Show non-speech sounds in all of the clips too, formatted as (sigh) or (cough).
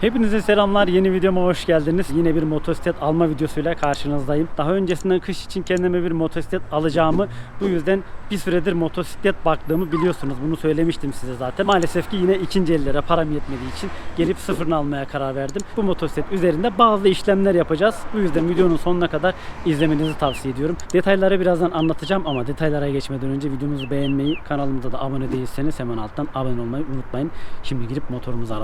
Hepinize selamlar. Yeni videoma hoş geldiniz. Yine bir motosiklet alma videosuyla karşınızdayım. Daha öncesinden kış için kendime bir motosiklet alacağımı, bu yüzden bir süredir motosiklet baktığımı biliyorsunuz. Bunu söylemiştim size zaten. Maalesef ki yine ikinci ellere param yetmediği için gelip sıfırını almaya karar verdim. Bu motosiklet üzerinde bazı işlemler yapacağız. Bu yüzden videonun sonuna kadar izlemenizi tavsiye ediyorum. Detayları birazdan anlatacağım ama detaylara geçmeden önce videomuzu beğenmeyi, kanalımıza da abone değilseniz hemen alttan abone olmayı unutmayın. Şimdi girip motorumuzu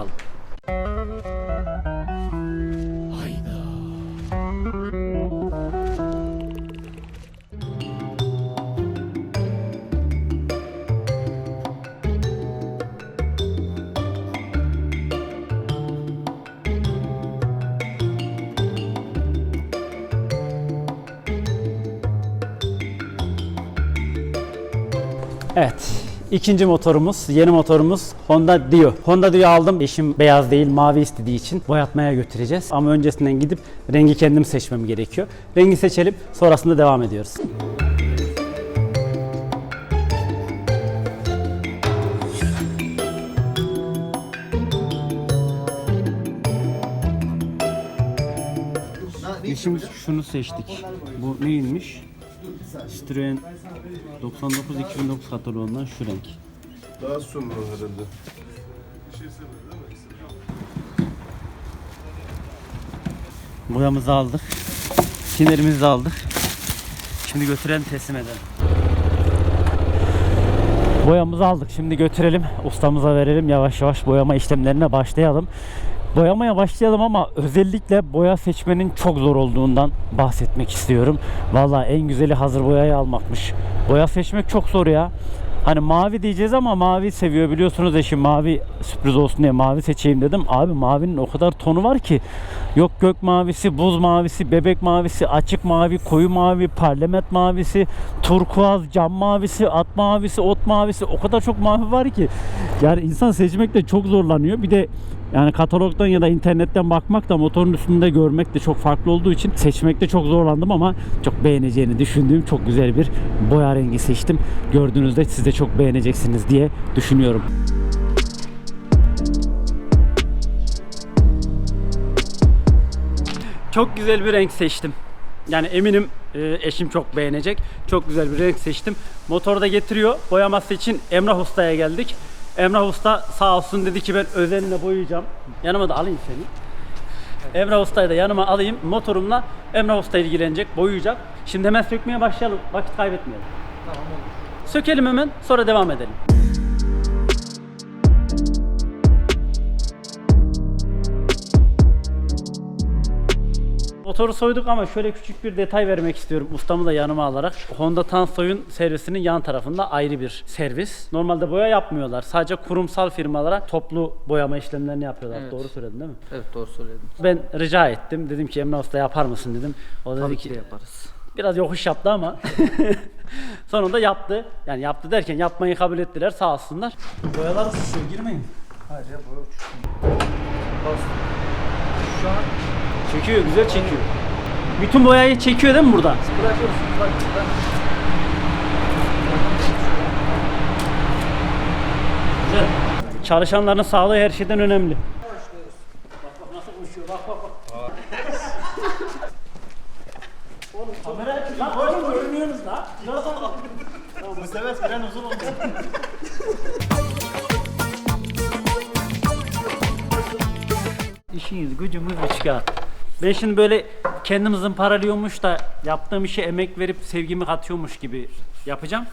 Evet. İkinci motorumuz, yeni motorumuz Honda Dio. Honda Dio aldım. Eşim beyaz değil, mavi istediği için boyatmaya götüreceğiz. Ama öncesinden gidip rengi kendim seçmem gerekiyor. Rengi seçelim, sonrasında devam ediyoruz. Şimdi şunu seçtik. Bu neymiş? Citroen 99 2009 kataloğundan şu renk. Daha sonra herhalde. Boyamızı aldık. Sinerimizi de aldık. Şimdi götürelim teslim edelim. Boyamızı aldık. Şimdi götürelim. Ustamıza verelim. Yavaş yavaş boyama işlemlerine başlayalım. Boyamaya başlayalım ama özellikle boya seçmenin çok zor olduğundan bahsetmek istiyorum. Vallahi en güzeli hazır boyayı almakmış. Boya seçmek çok zor ya. Hani mavi diyeceğiz ama mavi seviyor biliyorsunuz eşim mavi sürpriz olsun diye mavi seçeyim dedim. Abi mavinin o kadar tonu var ki. Yok gök mavisi, buz mavisi, bebek mavisi, açık mavi, koyu mavi, parlament mavisi, turkuaz, cam mavisi, at mavisi, ot mavisi o kadar çok mavi var ki. Yani insan seçmekte çok zorlanıyor. Bir de yani katalogdan ya da internetten bakmak da motorun üstünde görmek de çok farklı olduğu için seçmekte çok zorlandım ama çok beğeneceğini düşündüğüm çok güzel bir boya rengi seçtim. Gördüğünüzde siz de çok beğeneceksiniz diye düşünüyorum. Çok güzel bir renk seçtim. Yani eminim e, eşim çok beğenecek. Çok güzel bir renk seçtim. Motoru da getiriyor. Boyaması için Emrah Usta'ya geldik. Emrah Usta sağ olsun dedi ki ben özenle boyayacağım. Yanıma da alayım seni. Emrah Usta'yı da yanıma alayım. Motorumla Emrah Usta ilgilenecek, boyayacak. Şimdi hemen sökmeye başlayalım. Vakit kaybetmeyelim. Tamam olur. Sökelim hemen sonra devam edelim. Motoru soyduk ama şöyle küçük bir detay vermek istiyorum ustamı da yanıma alarak. Honda Tansoy'un servisinin yan tarafında ayrı bir servis. Normalde boya yapmıyorlar. Sadece kurumsal firmalara toplu boyama işlemlerini yapıyorlar. Evet. Doğru söyledim değil mi? Evet doğru söyledin. Ben rica ettim. Dedim ki Emre Usta yapar mısın dedim. O dedi Tabii ki ki de yaparız. biraz yokuş yaptı ama (laughs) sonunda yaptı. Yani yaptı derken yapmayı kabul ettiler sağ olsunlar. Boyalar uçuşuyor girmeyin. Hayır ya boya Şu an Çekiyor güzel çekiyor. Bütün boyayı çekiyor değil mi burada? bırakıyorsun bak. Güzel. Çalışanların sağlığı her şeyden önemli. Bak bak nasıl konuşuyor bak bak bak. kamera açın lan oğlum görünüyorsunuz lan. Nasıl Bu sefer süren uzun oldu. İşiniz gücümüz üçkağıt. Ben şimdi böyle kendimizin paralıyormuş da yaptığım işe emek verip sevgimi katıyormuş gibi yapacağım.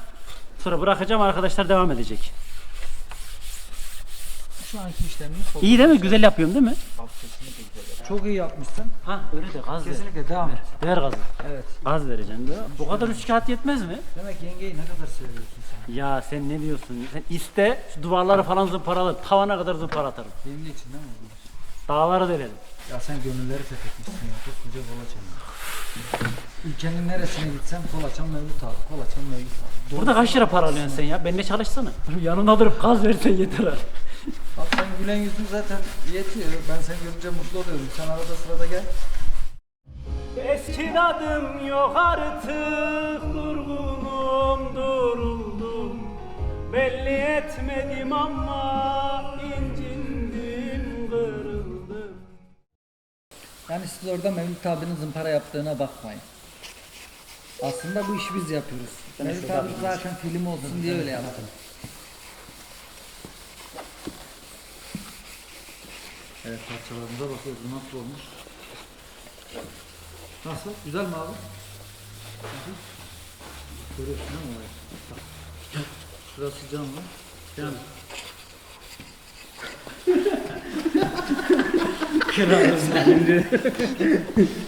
Sonra bırakacağım arkadaşlar devam edecek. Şu anki işlemimiz. İyi değil mi? Güzel yapıyorum değil mi? Çok iyi yapmışsın. Ha öyle de gaz ver. Kesinlikle devam et. Ver gazı. Evet. Gaz vereceğim diyor. Bu kadar üç kağıt yetmez mi? Demek yengeyi ne kadar seviyorsun sen. Ya sen ne diyorsun? Sen iste şu duvarları falan zımparalar. Tavana kadar zımpara atarım. Yenge için değil mi bunlar? Dağları delerim. Ya sen gönülleri fethetmişsin ya. Koskoca Kolaçan. Ülkenin neresine gitsem Kolaçan Mevlüt abi. Kolaçan Mevlüt abi. Burada kaç lira para alıyorsun sen ya? Benimle çalışsana. Yanımda durup gaz versen yeter ha. Bak sen gülen yüzün zaten yetiyor. Ben seni görünce mutlu oluyorum. Sen arada sırada gel. Eski tadım yok artık durgunum duruldum Belli etmedim ama Yani siz orada Mevlüt abinin zımpara yaptığına bakmayın. Aslında bu işi biz yapıyoruz. Mevlüt abi zaten film olsun diye öyle yaptı. Evet parçalarımıza bakıyoruz. Nasıl olmuş? Nasıl? Güzel mi abi? Görüyorsun değil mi orayı? Bak. Şurası canlı. Canlı. kere anlasın.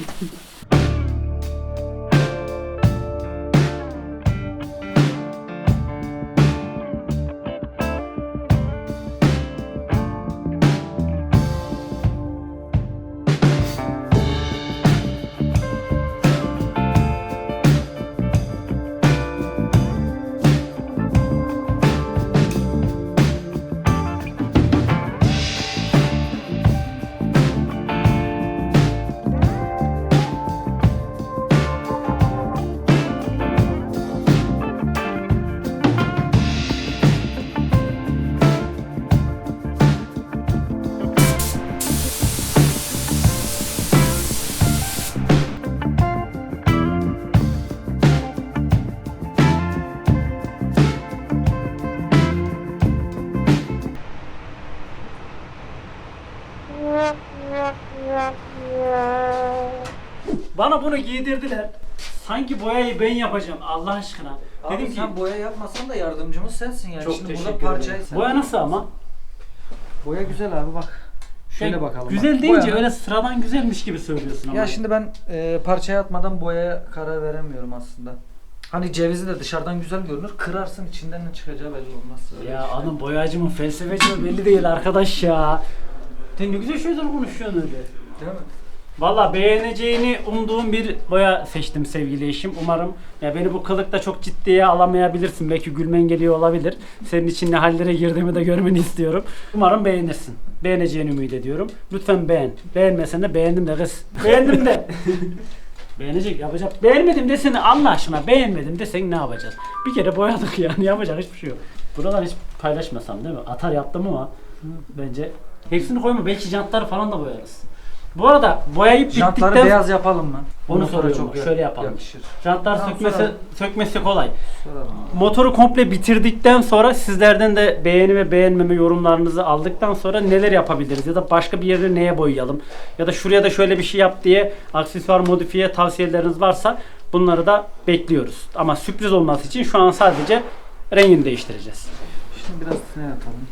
(laughs) Bana bunu giydirdiler. Sanki boyayı ben yapacağım Allah aşkına. Abi Dedim ki sen boya yapmasan da yardımcımız sensin yani. çok Şimdi teşekkür burada parçayı ederim. sen. Boya nasıl ama? Boya güzel abi bak. Şöyle Şey, bakalım. Güzel bak. deyince Boyanın- öyle sıradan güzelmiş gibi söylüyorsun ama. Ya şimdi ben e, parçaya atmadan boyaya karar veremiyorum aslında. Hani cevizi de dışarıdan güzel görünür. Kırarsın içinden ne çıkacağı belli olmaz. Öyle Ya bir şey. hanım boyacı mı felsefeci mi belli değil arkadaş ya. Sen ne güzel şeyler konuşuyorsun öyle. Değil mi? Valla beğeneceğini umduğum bir boya seçtim sevgili eşim. Umarım ya beni bu kılıkta çok ciddiye alamayabilirsin. Belki gülmen geliyor olabilir. Senin için ne hallere girdiğimi de görmeni istiyorum. Umarım beğenirsin. Beğeneceğini ümit ediyorum. Lütfen beğen. Beğenmesen de beğendim de kız. Beğendim de. (laughs) Beğenecek yapacak. Beğenmedim desene Allah aşkına beğenmedim desen ne yapacağız? Bir kere boyadık yani (laughs) yapacak hiçbir şey yok. Buralar hiç paylaşmasam değil mi? Atar yaptım ama bence hepsini koyma belki jantları falan da boyarız. Bu arada boyayıp Jantları bittikten beyaz yapalım mı? Onu soruyorum ya- şöyle yapalım. Yakışır. jantlar Tamam, sökmesi soralım. sökmesi kolay. Soralım. Motoru komple bitirdikten sonra sizlerden de beğeni ve beğenmeme yorumlarınızı aldıktan sonra neler yapabiliriz ya da başka bir yerde neye boyayalım ya da şuraya da şöyle bir şey yap diye aksesuar modifiye tavsiyeleriniz varsa bunları da bekliyoruz. Ama sürpriz olması için şu an sadece rengini değiştireceğiz. Şimdi biraz tiner atalım.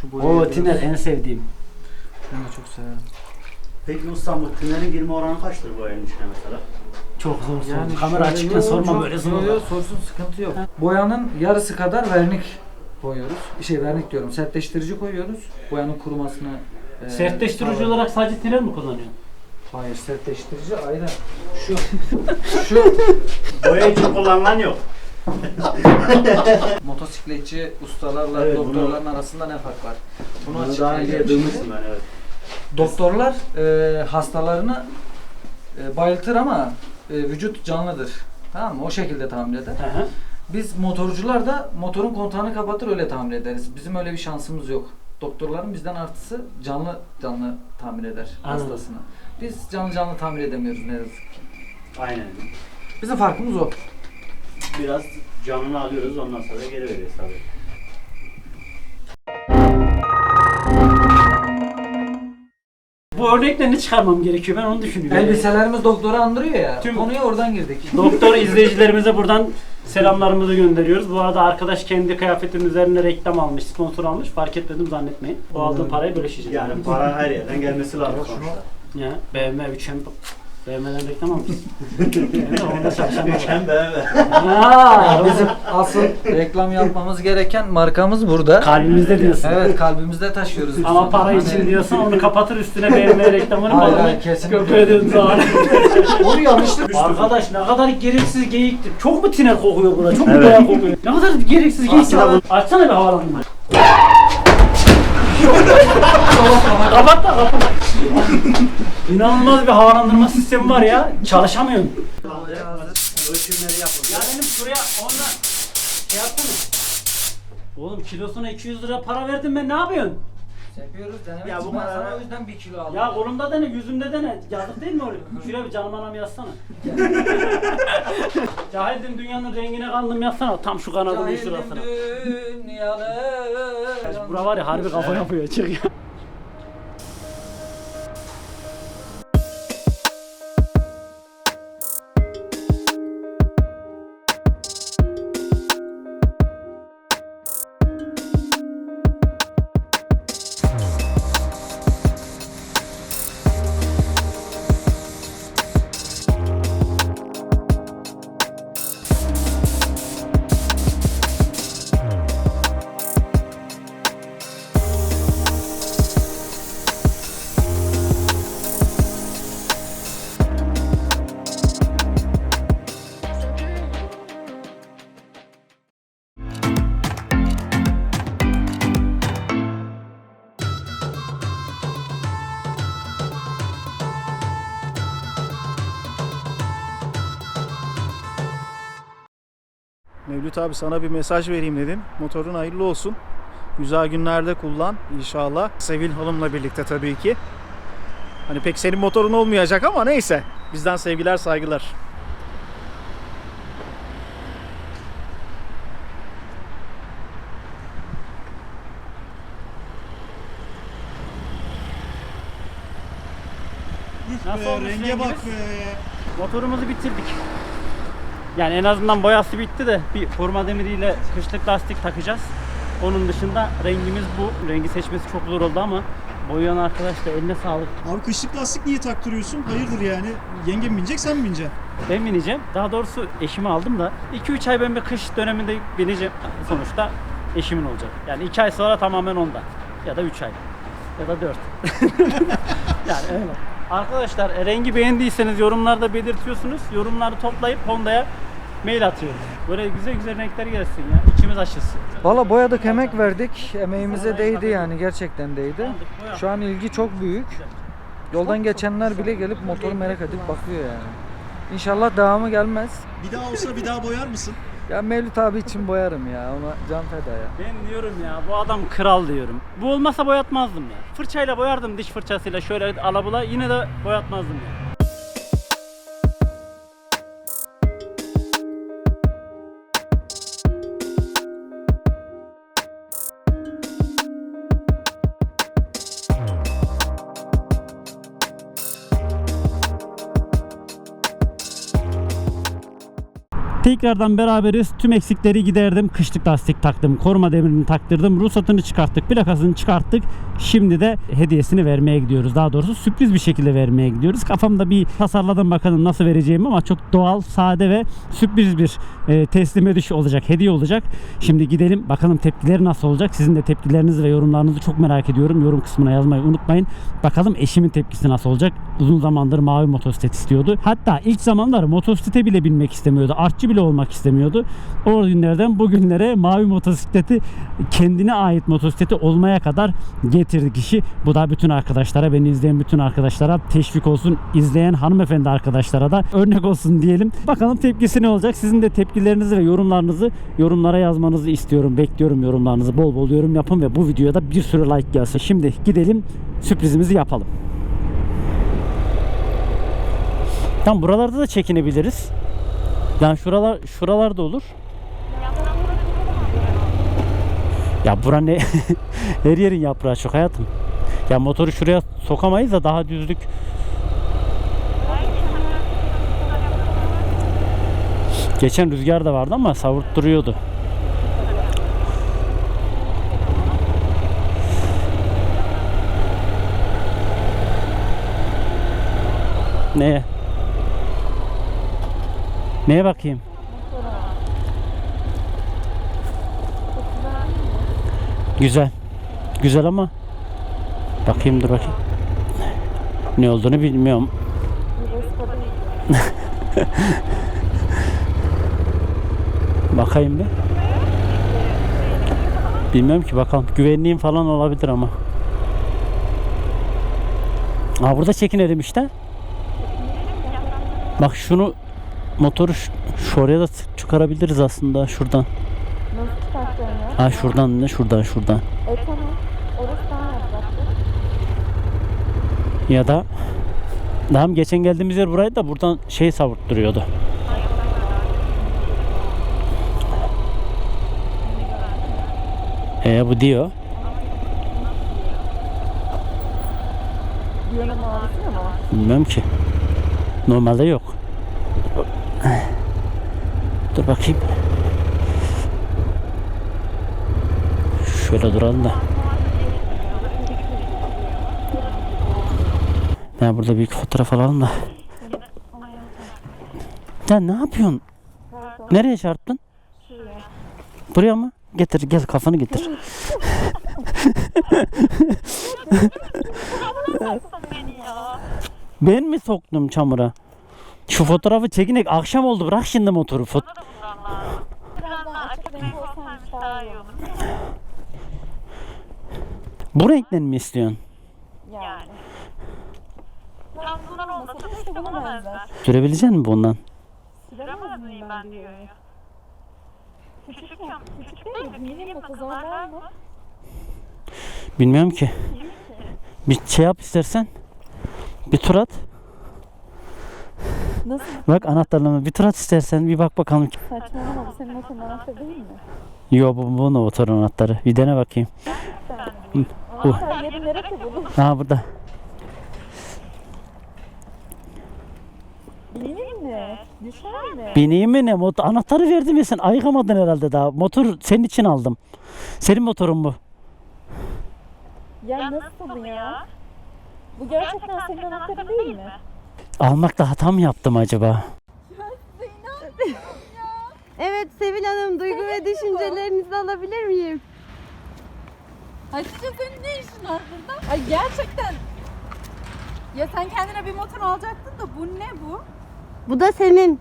Şu boyayı O biraz- tiner en sevdiğim. Ben de çok severim. Peki ustam bu tünelin girme oranı kaçtır bu ayın içine mesela? Çok zor soru. Yani Kamera şöyle- açıkken sorma çok- böyle yo, sorular. sorsun sıkıntı yok. Boyanın yarısı kadar vernik koyuyoruz. Şey vernik diyorum. Sertleştirici koyuyoruz. Boyanın kurumasını e, Sertleştirici sağlar. olarak sadece tiner mi kullanıyorsun? Hayır sertleştirici ayrı. Şu (laughs) şu Boya için kullanılan yok. (laughs) motosikletçi ustalarla Evet, doktorların arasında ne fark var? Bunu Bunu daha önce duymuştum ben evet. Doktorlar e, hastalarını e, bayıltır ama e, vücut canlıdır. Tamam mı? O şekilde tamir eder. Hı hı. Biz motorcular da motorun kontağını kapatır öyle tamir ederiz. Bizim öyle bir şansımız yok. Doktorların bizden artısı canlı canlı tamir eder Anladım. hastasını. Biz canlı canlı tamir edemiyoruz ne yazık ki. Aynen. Bizim farkımız o. Biraz canını alıyoruz ondan sonra geri veriyoruz tabii. Bu örnekle ne çıkarmam gerekiyor ben onu düşünüyorum. Elbiselerimiz doktoru andırıyor ya. Tüm- Konuya oradan girdik. Doktor (laughs) izleyicilerimize buradan selamlarımızı gönderiyoruz. Bu arada arkadaş kendi kıyafetinin üzerine reklam almış, sponsor almış. Fark etmedim zannetmeyin. O aldığı parayı bölüşeceğiz. Yani para her yerden gelmesi lazım sonuçta. Ya BMW 3 almış. Yani onda çalışanlar var. Aa, Bizim asıl reklam yapmamız gereken markamız burada. kalbimizde diyorsun. Evet kalbimizde taşıyoruz. biz Ama onu. para Hani- için diyorsan onu kapatır üstüne BMW reklamını Hayır, hayır, kesinlikle. Köpeğe zaman. Onu yanlışlıkla Arkadaş ne kadar gereksiz geyikti. Çok mu tiner kokuyor burada? Çok mu Evet. boya kokuyor? Ne kadar gereksiz geyik Aslında ya. Açsana bir havalandırma. Kapat da kapat. İnanılmaz bir havalandırma sistemi var ya. Çalışamıyorum. Ölçümleri yapıldı. Ya benim şuraya onunla şey yapsana. Oğlum kilosuna 200 lira para verdim ben ne yapıyorsun? Yapıyoruz denemek Ya bu kadar- sana o yüzden bir kilo aldım. Ya kolumda dene, yüzümde dene. Yazık değil mi oraya? Şuraya bir canım anam yazsana. (laughs) Cahildim dünyanın rengine kandım yazsana. Tam şu kanadımın Cahilim şurasına. dünyanın. Bura var ya harbi kafa yapıyor. Çık ya. Mevlüt abi sana bir mesaj vereyim dedim. Motorun hayırlı olsun. Güzel günlerde kullan inşallah. Sevil Hanım'la birlikte tabii ki. Hani pek senin motorun olmayacak ama neyse. Bizden sevgiler saygılar. Nasıl olmuş rengimiz? Motorumuzu bitirdik. Yani en azından boyası bitti de bir forma demiriyle kışlık lastik takacağız. Onun dışında rengimiz bu. Rengi seçmesi çok zor oldu ama boyayan arkadaş da eline sağlık. Abi kışlık lastik niye taktırıyorsun? Hayırdır yani? Yengem mi binecek sen mi bineceksin? Ben bineceğim. Daha doğrusu eşimi aldım da 2-3 ay ben bir kış döneminde bineceğim. Sonuçta eşimin olacak. Yani 2 ay sonra tamamen onda. Ya da 3 ay. Ya da 4. (laughs) yani öyle. Arkadaşlar e, rengi beğendiyseniz yorumlarda belirtiyorsunuz. Yorumları toplayıp Honda'ya mail atıyoruz. Böyle güzel güzel renkler gelsin ya. İçimiz açılsın. Valla boyadık, emek verdik. Emeğimize değdi yani gerçekten değdi. Şu an ilgi çok büyük. Yoldan geçenler bile gelip motoru merak edip bakıyor yani. İnşallah devamı gelmez. Bir daha olsa bir daha boyar mısın? Ya Mevlüt abi için boyarım ya. Ona can feda ya. Ben diyorum ya bu adam kral diyorum. Bu olmasa boyatmazdım ya. Fırçayla boyardım diş fırçasıyla şöyle alabula yine de boyatmazdım ya. Tekrardan beraberiz. Tüm eksikleri giderdim. Kışlık lastik taktım. Koruma demirini taktırdım. Ruhsatını çıkarttık. Plakasını çıkarttık. Şimdi de hediyesini vermeye gidiyoruz. Daha doğrusu sürpriz bir şekilde vermeye gidiyoruz. Kafamda bir tasarladım bakalım nasıl vereceğim ama çok doğal, sade ve sürpriz bir e, teslim ediş olacak. Hediye olacak. Şimdi gidelim bakalım tepkileri nasıl olacak. Sizin de tepkilerinizi ve yorumlarınızı çok merak ediyorum. Yorum kısmına yazmayı unutmayın. Bakalım eşimin tepkisi nasıl olacak. Uzun zamandır mavi motosiklet istiyordu. Hatta ilk zamanlar motosiklete bile binmek istemiyordu. Artçı bile olmak istemiyordu. O günlerden bugünlere mavi motosikleti kendine ait motosikleti olmaya kadar getirdik işi. Bu da bütün arkadaşlara, beni izleyen bütün arkadaşlara teşvik olsun. İzleyen hanımefendi arkadaşlara da örnek olsun diyelim. Bakalım tepkisi ne olacak? Sizin de tepkilerinizi ve yorumlarınızı yorumlara yazmanızı istiyorum. Bekliyorum yorumlarınızı. Bol bol yorum yapın ve bu videoya da bir sürü like gelsin. Şimdi gidelim sürprizimizi yapalım. Tam buralarda da çekinebiliriz. Yani şuralar şuralarda olur. Ya bura ne? (laughs) Her yerin yaprağı çok hayatım. Ya motoru şuraya sokamayız da daha düzlük. Geçen rüzgar da vardı ama savurtturuyordu. Neye? Neye bakayım? Güzel. Güzel ama bakayım dur bakayım. Ne olduğunu bilmiyorum. (laughs) bakayım bir. Bilmiyorum ki bakalım. Güvenliğim falan olabilir ama. Aa burada çekinelim işte. Bak şunu motoru şu, şu oraya da çıkarabiliriz aslında şuradan. Nasıl çıkartacaksın ya? Ha şuradan ne şuradan şuradan. E tamam. Orası daha yapacak. Ya da daha geçen geldiğimiz yer buraydı da buradan şey savurtturuyordu. Ee bu diyor. Bilmem ki. Normalde yok. Dur bakayım. Şöyle duralım da. Ben burada büyük fotoğraf alalım da. Sen ne yapıyorsun? Nereye çarptın? Buraya mı? Getir gel kafanı getir. ben mi soktum çamura? Şu fotoğrafı çekinek akşam oldu bırak şimdi motoru. Fot Bu renkten mi istiyorsun? Yani. Tam bunlar olmasa da işte buna benzer. Sürebilecek misin bundan? Süremez miyim ben diyor ya. Küçükken, küçük değil mi? Kadar var mı? Bilmiyorum ki. Bir şey yap istersen. Bir tur at. Nasıl Bak anahtarlama bir tur at istersen bir bak bakalım. saçmalama bu senin motorun anahtarı değil mi? Yo bu bu motor anahtarı. Bir dene bakayım. Bu. Anahtar yeri neresi bunun? Ha burada. Bineyim mi? Düşer mi? Bineyim mi ne? Motor, anahtarı verdim ya sen ayıkamadın herhalde daha. Motor senin için aldım. Senin motorun bu. Ya nasıl ya? Bu gerçekten senin anahtarın değil mi? Almakta hata mı yaptım acaba? Evet Sevil Hanım duygu ve düşüncelerinizi alabilir miyim? Hatice senin ne işin var burada? Ay gerçekten. Ya sen kendine bir motor alacaktın da bu ne bu? Bu da senin.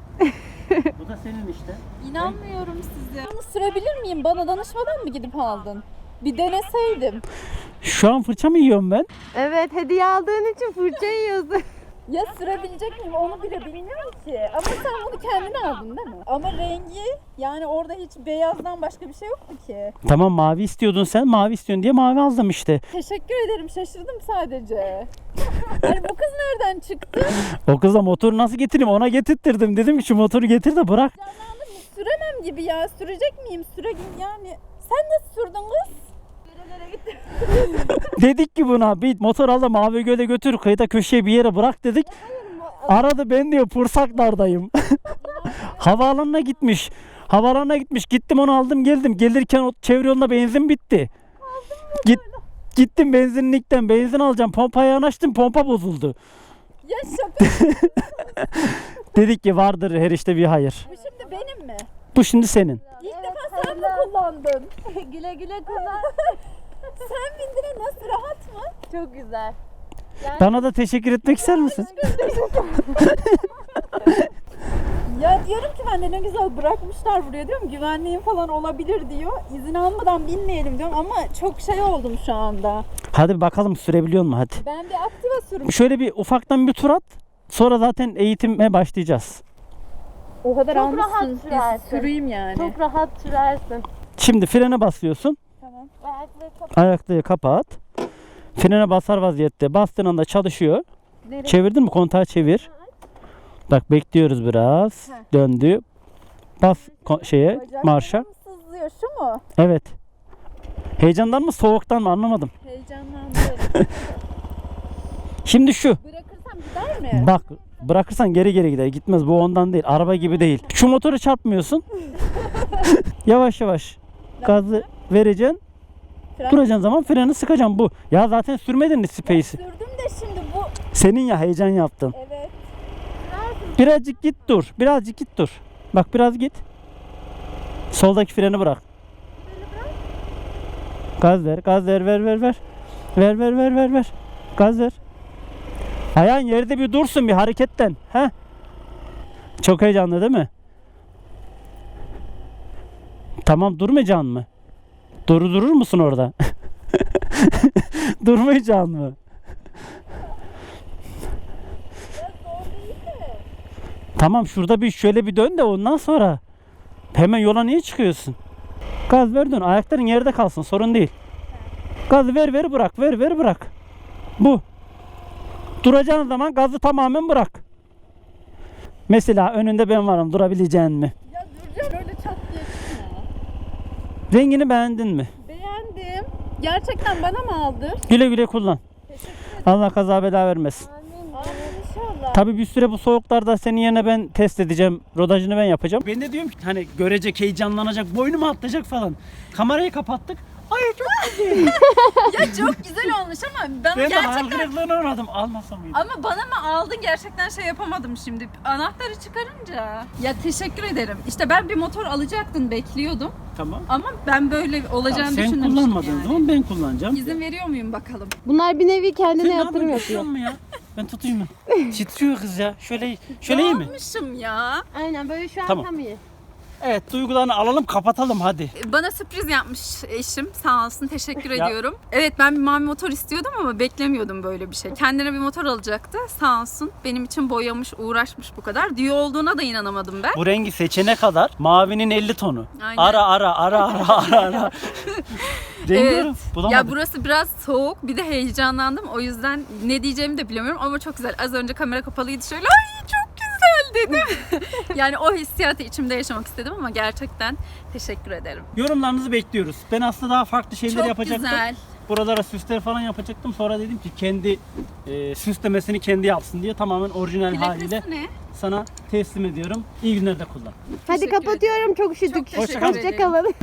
Bu da senin işte. İnanmıyorum size. Bunu sürebilir miyim? Bana danışmadan mı gidip aldın? Bir deneseydim. Şu an fırça mı yiyorum ben? Evet hediye aldığın için fırça yiyorsun. Ya sürebilecek miyim onu bile bilmiyorum ki. Ama sen bunu kendin aldın değil mi? Ama rengi yani orada hiç beyazdan başka bir şey yoktu ki. Tamam mavi istiyordun sen. Mavi istiyorsun diye mavi aldım işte. Teşekkür ederim şaşırdım sadece. Hani bu kız nereden çıktı? (laughs) O kıza motoru nasıl getireyim ona getirttirdim. Dedim ki şu motoru getir de bırak. Süremem gibi ya. Sürecek miyim? Süre yani. Sen nasıl sürdün kız? (laughs) Dedik ki buna bir motor al da mavi göle götür kıyıda köşeye bir yere bırak dedik. Aradı ben diyor Pursaklar'dayım. (laughs) Havaalanına gitmiş. Havaalanına gitmiş. Gittim onu aldım geldim. Gelirken o çevre yolunda benzin bitti. Git, gittim benzinlikten benzin alacağım. Pompaya yanaştım pompa bozuldu. Ya şaka. (laughs) Dedik ki vardır her işte bir hayır. Bu şimdi benim mi? Bu şimdi senin. İlk defa sen mi kullandın? güle güle kullan. Sen bindin nasıl rahat mı? Çok güzel. Bana da teşekkür etmek ister misin? (laughs) Ya diyorum ki ben de ne güzel bırakmışlar buraya diyorum güvenliğin falan olabilir diyor. İzin almadan binmeyelim diyorum ama çok şey oldum şu anda. Hadi bakalım sürebiliyor mu hadi. Ben bir aktiva sürüm. Şöyle bir ufaktan bir tur at. Sonra zaten eğitime başlayacağız. O kadar Çok rahat sürersin. Süreyim yani. Çok rahat sürersin. Şimdi frene basıyorsun. Ayakları kapat. Ayaklığı kapat. Frene basar vaziyette. Bastığın anda çalışıyor. Nereye? Çevirdin mi? Kontağı çevir. Bak bekliyoruz biraz. Döndü. Bas şeye Bacaklarım marşa. sızlıyor şu mu? Evet. Heyecandan mı soğuktan mı anlamadım. Heyecanlandım. (laughs) Şimdi şu. Bırakırsam gider mi? Bak bırakırsan geri geri gider. Gitmez. Bu ondan değil. Araba gibi değil. Şu motoru çarpmıyorsun. (laughs) yavaş yavaş. Gazı vereceksin. Fren- Duracağın zaman freni sıkacaksın bu. Ya zaten sürmedin mi space'i? Sürdüm de şimdi bu. Senin ya heyecan yaptın. Evet. Birazcık git dur. Birazcık git dur. Bak biraz git. Soldaki freni bırak. Gaz ver, gaz ver, ver, ver, ver. Ver, ver, ver, ver, ver. Gaz ver. Ayağın yerde bir dursun bir hareketten. He? Çok heyecanlı değil mi? Tamam durmayacaksın mı? Dur durur musun orada? (laughs) Durmayacaksın mı? Tamam şurada bir şöyle bir dön de ondan sonra hemen yola niye çıkıyorsun? Gaz ver dön ayakların yerde kalsın sorun değil. Gaz ver ver bırak ver ver bırak. Bu. Duracağın zaman gazı tamamen bırak. Mesela önünde ben varım durabileceğin mi? Ya duracaksın öyle çat diye çıkma. Rengini beğendin mi? Beğendim. Gerçekten bana mı aldı? Güle güle kullan. Allah kaza bela vermesin. Amin inşallah. Tabii bir süre bu soğuklarda senin yerine ben test edeceğim. Rodajını ben yapacağım. Ben de diyorum ki hani görecek, heyecanlanacak, boynuma atlayacak falan. Kamerayı kapattık. Ay çok (laughs) Ya çok güzel ama ben, ben de hayal gerçekten kırıklığına uğradım. Almasam mıydım? ama bana mı aldın gerçekten şey yapamadım şimdi. Anahtarı çıkarınca. Ya teşekkür ederim. İşte ben bir motor alacaktın bekliyordum Tamam. ama ben böyle olacağını Tamam, sen düşünmemiştim kullanmadığın yani. zaman ben kullanacağım. İzin veriyor muyum bakalım? Bunlar bir nevi kendine Sen ne yatırım yapıyorsun, yapıyor. mu ya? Ben tutayım mı? Titriyor kız ya. Şöyle şöyle iyi mi? Almışım ya. Aynen böyle şu an Tamam. tam iyi. Evet duygularını alalım kapatalım hadi. Bana sürpriz yapmış eşim. Sağ olsun teşekkür Ya. ediyorum. Evet ben bir mavi motor istiyordum ama beklemiyordum böyle bir şey. Kendine bir motor alacaktı. Sağ olsun. Benim için boyamış, uğraşmış bu kadar. Diyor olduğuna da inanamadım ben. Bu rengi seçene kadar mavinin 50 tonu. Aynen. Ara ara ara ara ara ara. Rengi (laughs) Evet. bulamadık. Ya burası biraz soğuk. Bir de heyecanlandım. O yüzden ne diyeceğimi de bilemiyorum ama çok güzel. Az önce kamera kapalıydı şöyle. Ay dedim. (laughs) yani o hissiyatı içimde yaşamak istedim ama gerçekten teşekkür ederim. Yorumlarınızı bekliyoruz. Ben aslında daha farklı şeyler Çok yapacaktım. güzel. Buralara süsler falan yapacaktım. Sonra dedim ki kendi e, süslemesini kendi yapsın diye tamamen orijinal haliyle Plakası ne? sana teslim ediyorum. İyi günler de kullan. Hadi Teşekkür kapatıyorum çok üşüdük. Çok teşekkür Hoşça. Hoşça kalın.